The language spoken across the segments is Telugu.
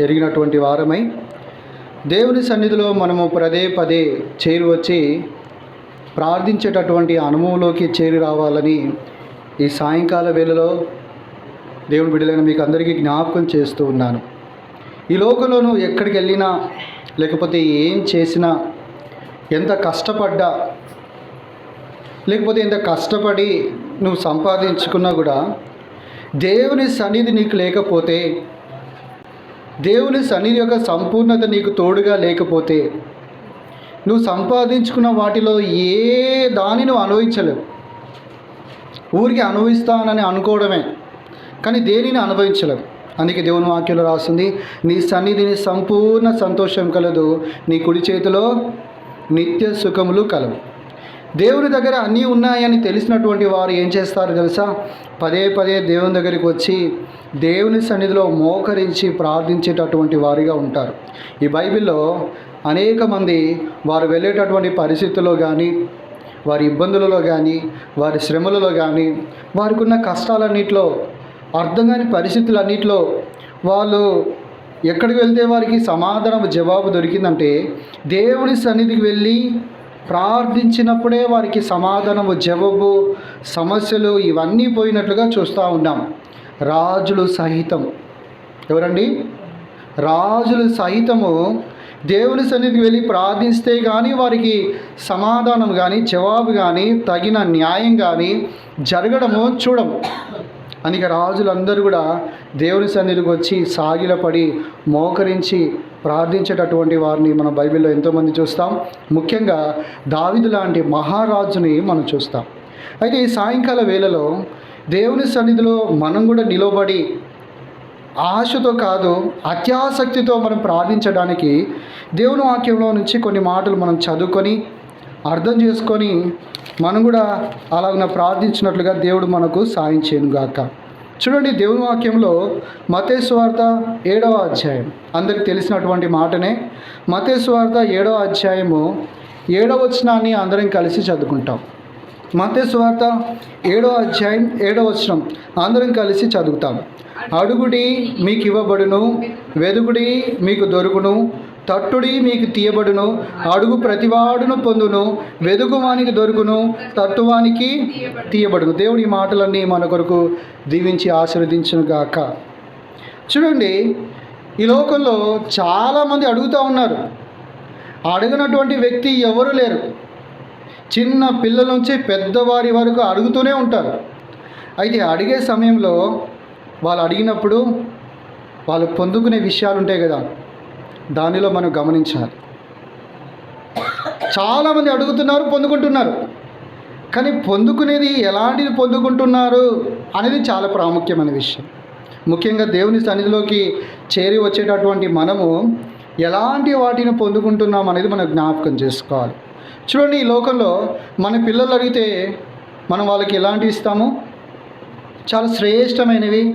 ఎరిగినటువంటి వారమై దేవుని సన్నిధిలో మనము పదే పదే చేరి వచ్చి ప్రార్థించేటటువంటి అనుభవంలోకి చేరి రావాలని ఈ సాయంకాల వేళలో దేవుని బిడ్డలైన మీకు అందరికీ జ్ఞాపకం చేస్తూ ఉన్నాను. ఈ లోకంలో ఎక్కడికి వెళ్ళినా లేకపోతే ఏం చేసినా ఎంత కష్టపడ్డా లేకపోతే ఎంత కష్టపడి నువ్వు సంపాదించుకున్నా కూడా దేవుని సన్నిధి నీకు లేకపోతే దేవుని సన్నిధి యొక్క సంపూర్ణత నీకు తోడుగా లేకపోతే నువ్వు సంపాదించుకున్న వాటిలో ఏ దాని నువ్వు అనుభవించలేవు. ఊరికి అనుభవిస్తానని అనుకోవడమే కానీ దేనిని అనుభవించలేవు. అందుకే దేవుని వాక్యంలో రాస్తుంది నీ సన్నిధిని సంపూర్ణ సంతోషం కలదు నీ కుడి చేతిలో నిత్య సుఖములు కలవు. దేవుని దగ్గర అన్నీ ఉన్నాయని తెలిసినటువంటి వారు ఏం చేస్తారు తెలుసా? పదే పదే దేవుని దగ్గరికి వచ్చి దేవుని సన్నిధిలో మోకరించి ప్రార్థించేటటువంటి వారిగా ఉంటారు. ఈ బైబిల్లో అనేక మంది వారు వెళ్ళేటటువంటి పరిస్థితుల్లో కానీ వారి ఇబ్బందులలో కానీ వారి శ్రమలలో కానీ వారికి ఉన్న కష్టాలన్నింటిలో అర్థం కాని పరిస్థితులన్నింటిలో వాళ్ళు ఎక్కడికి వెళ్తే వారికి సమాధానం జవాబు దొరికిందంటే దేవుని సన్నిధికి వెళ్ళి ప్రార్థించినప్పుడే వారికి సమాధానము జవాబు సమస్యలు ఇవన్నీ పోయినట్లుగా చూస్తూ ఉన్నాం. రాజులు సహితం. ఎవరండి? రాజులు సహితము దేవుని సన్నిధికి వెళ్ళి ప్రార్థిస్తే కానీ వారికి సమాధానం కానీ జవాబు కానీ తగిన న్యాయం కానీ జరగడము చూడం. అందుకే రాజులందరూ కూడా దేవుని సన్నిధికి వచ్చి సాగిలపడి మోకరించి ప్రార్థించేటటువంటి వారిని మన బైబిల్లో ఎంతోమంది చూస్తాం. ముఖ్యంగా దావిదు లాంటి మహారాజుని మనం చూస్తాం. అయితే ఈ సాయంకాల వేళలో దేవుని సన్నిధిలో మనం కూడా నిలబడి ఆశతో కాదు అత్యాసక్తితో మనం ప్రార్థించడానికి దేవుని వాక్యంలో నుంచి కొన్ని మాటలు మనం చదువుకొని అర్థం చేసుకొని మనం కూడా అలాగ ప్రార్థించినట్లుగా దేవుడు మనకు సాయం చేయనుగాక. చూడండి దేవుని వాక్యంలో మతేశ్వార్త ఏడవ అధ్యాయం. అందరికి తెలిసినటువంటి మాటనే. మతేశ్వార్త ఏడవ అధ్యాయము ఏడవ వచనాన్ని అందరం కలిసి చదువుకుంటాం. మతేశ్వార్త ఏడో అధ్యాయం ఏడవ వచనం అందరం కలిసి చదువుతాం. అడుగుడి మీకు ఇవ్వబడును వెదుగుడి మీకు దొరుకును తట్టుడి మీకు తీయబడును అడుగు ప్రతివాడును పొందును వెదుగువానికి దొరుకును తట్టువానికి తీయబడును. దేవుడి మాటలన్నీ మన కొరకు దీవించి ఆశీర్వదించును గాక చూడండి ఈ లోకంలో చాలామంది అడుగుతూ ఉన్నారు. అడిగినటువంటి వ్యక్తి ఎవరు లేరు. చిన్న పిల్లల నుంచి పెద్దవారి వరకు అడుగుతూనే ఉంటారు. అయితే అడిగే సమయంలో వాళ్ళు అడిగినప్పుడు వాళ్ళు పొందుకునే విషయాలు ఉంటాయి కదా. దానిలో మనం గమనించాలి. చాలామంది అడుగుతున్నారు పొందుకుంటున్నారు. కానీ పొందుకునేది ఎలాంటిది పొందుకుంటున్నారు అనేది చాలా ప్రాముఖ్యమైన విషయం. ముఖ్యంగా దేవుని సన్నిధిలోకి చేరి వచ్చేటటువంటి మనము ఎలాంటి వాటిని పొందుకుంటున్నాం అనేది మనం జ్ఞాపకం చేసుకోవాలి. చూడండి ఈ లోకంలో మన పిల్లలు అడిగితే మనం వాళ్ళకి ఎలాంటివి ఇస్తాము? చాలా శ్రేష్టమైనవి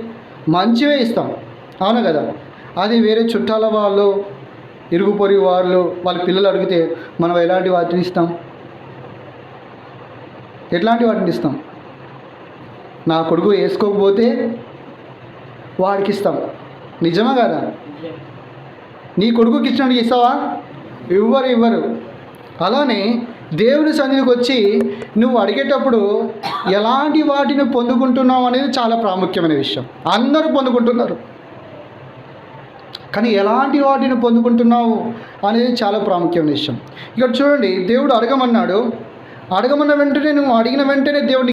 మంచివే ఇస్తాం. అవును కదా? అది వేరే చుట్టాల వాళ్ళు ఇరుగు పొరుగు వాళ్ళు వాళ్ళ పిల్లలు అడిగితే మనం ఎలాంటి వాటిని ఇస్తాం? ఎట్లాంటి వాటిని ఇస్తాం? నా కొడుకు వేసుకోకపోతే వాడికి ఇస్తాం. నిజమా కదా? నీ కొడుకుకి ఇచ్చినట్టు ఇస్తావా ఇవ్వరు ఇవ్వరు. అలానే దేవుని సన్నిధికి వచ్చి నువ్వు అడిగేటప్పుడు ఎలాంటి వాటిని పొందుకుంటున్నావు అనేది చాలా ప్రాముఖ్యమైన విషయం. అందరూ పొందుకుంటున్నారు. కానీ ఎలాంటి వాటిని పొందుకుంటున్నావు అనేది చాలా ప్రాముఖ్యమైన విషయం. ఇక్కడ చూడండి దేవుడు అడగమన్నాడు. అడగమన్న వెంటనే నువ్వు అడిగిన వెంటనే దేవుడిని